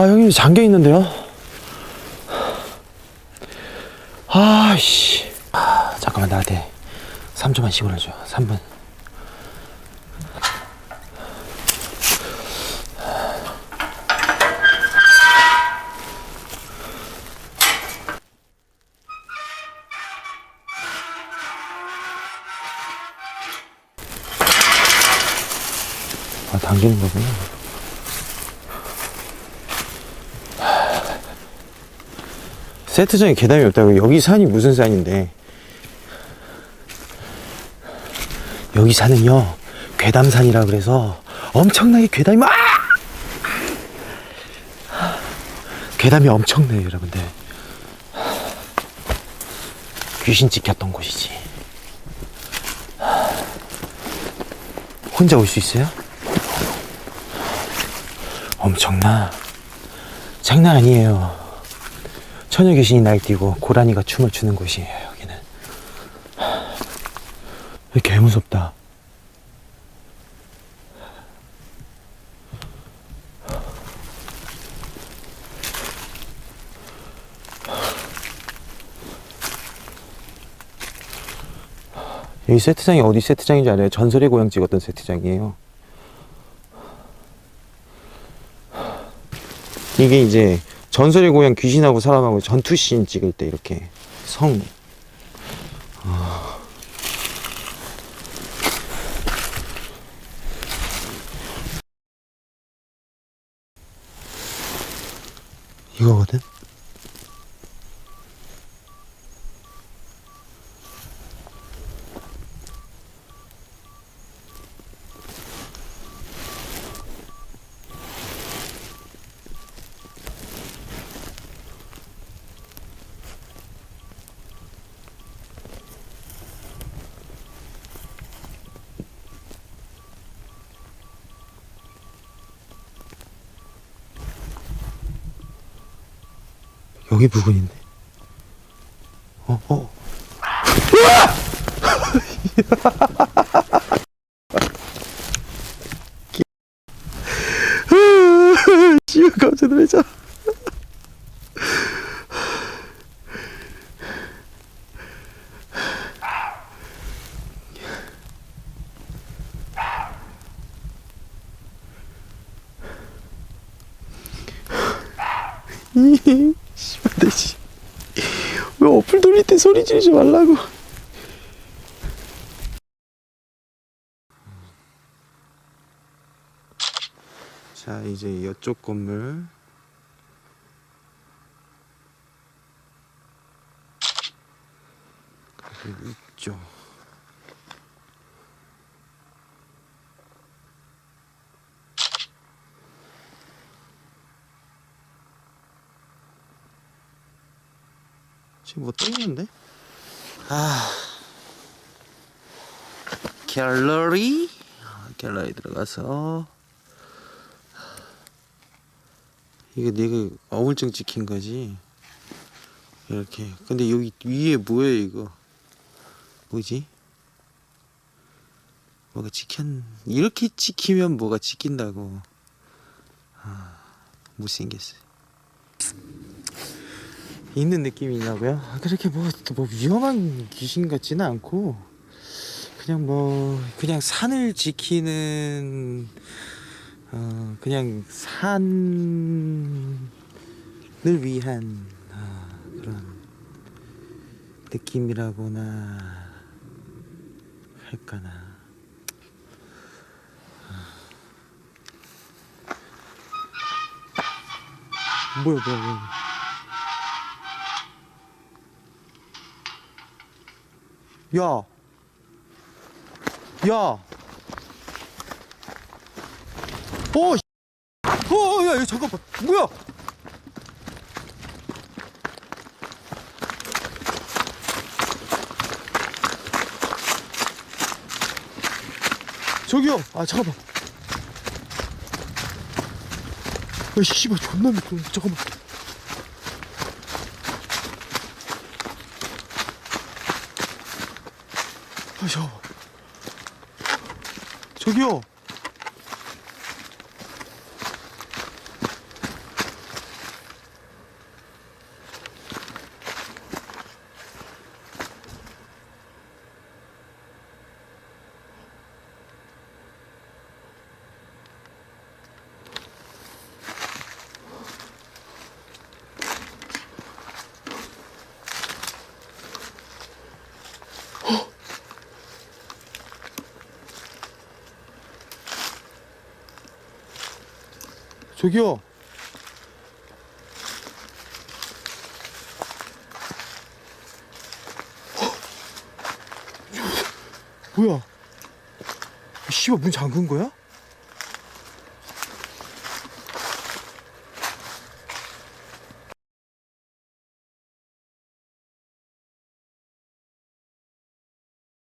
아, 형님 잠겨 있는데요? 아씨. 아, 잠깐만 나한테 3초만 시간을 줘. 3분. 아, 당기는 거구나. 세트장에 계단이 없다고 여기 산이 무슨 산인데? 여기 산은요 괴담산이라 그래서 엄청나게 괴담이 막! 괴담이 엄청나요 여러분들. 귀신 찍혔던 곳이지. 혼자 올 수 있어요? 엄청나. 장난 아니에요 처녀 귀신이 날뛰고 고라니가 춤을 추는 곳이에요 여기는. 개 무섭다. 여기 세트장이 어디 세트장인지 알아요? 전설의 고향 찍었던 세트장이에요 이게 이제 전설의 고향 귀신하고 사람하고 전투씬 찍을 때 이렇게 성 아. 이거거든? 여기 부근인데. 어, 어. 씨발 깜짝 놀랐잖아. 씨발 되지. 왜 어플 돌릴 때 소리 지르지 말라고. 자, 이제 이쪽 건물. 이쪽. 지금 뭐 땡기는데? 아. 갤러리? 갤러리 들어가서. 이거 내가 어물증 찍힌 거지? 이렇게. 근데 여기 위에 뭐예요 이거? 뭐지? 뭐가 찍혔 이렇게 찍히면 뭐가 찍힌다고. 아 못생겼어요 있는 느낌이 있나고요? 아, 그렇게 뭐, 또뭐 위험한 귀신 같지는 않고 그냥 뭐 그냥 산을 지키는 어 그냥 산을 위한 아, 그런 느낌이라고나 할까나 아. 뭐야 뭐야 뭐야 야, 야, 어, 씨. 어, 야, 야, 잠깐만, 뭐야? 저기요, 아 잠깐만. 야, 씨발 존나 미끄러. 잠깐만. 아, 저. 저기요. 저기요. 헉! 뭐야? 씨발 문 잠근 거야?